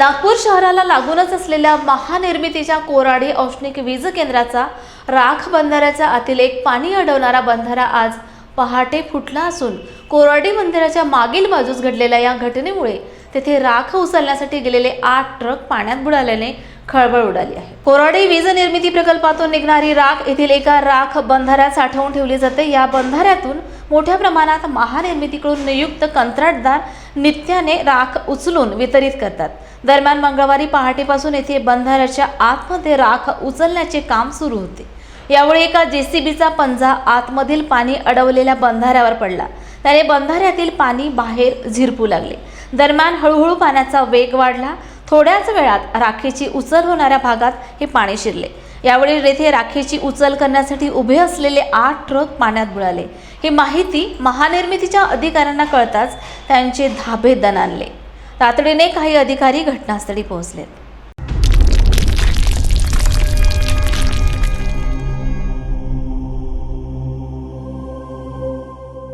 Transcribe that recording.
नागपूर शहराला लागूनच असलेल्या महानिर्मितीच्या कोराडी औष्णिक वीज केंद्राचा राख बंधाऱ्याच्या आतील एक पाणी अडवणारा बंधारा आज पहाटे फुटला असून कोराडी मंदिराच्या मागील बाजूस घडलेल्या या घटनेमुळे तेथे राख उचलण्यासाठी गेलेले आठ ट्रक पाण्यात बुडाल्याने खळबळ उडाली आहे. कोराडी वीज निर्मिती प्रकल्पातून निघणारी राख येथील एका राख बंधाऱ्यात साठवून ठेवली जाते. या बंधाऱ्यातून मोठ्या प्रमाणात महानिर्मितीकडून नियुक्त कंत्राटदार नित्याने राख उचलून वितरित करतात. दरम्यान मंगळवारी पहाटेपासून येथे बंधाऱ्याच्या आतमध्ये राख उचलण्याचे काम सुरू होते. यावेळी एका जेसीबीचा पंजा आतमधील पाणी अडवलेल्या बंधाऱ्यावर पडला. त्याने बंधाऱ्यातील पाणी बाहेर झिरपू लागले. दरम्यान हळूहळू पाण्याचा वेग वाढला. थोड्याच वेळात राखेची उचल होणाऱ्या भागात हे पाणी शिरले. यावेळी येथे राखेची उचल करण्यासाठी उभे असलेले आठ ट्रक पाण्यात बुडाले. ही माहिती महानिर्मितीच्या अधिकाऱ्यांना कळताच त्यांचे धाबे दणाणले. तातडीने काही अधिकारी घटनास्थळी पोहोचलेत.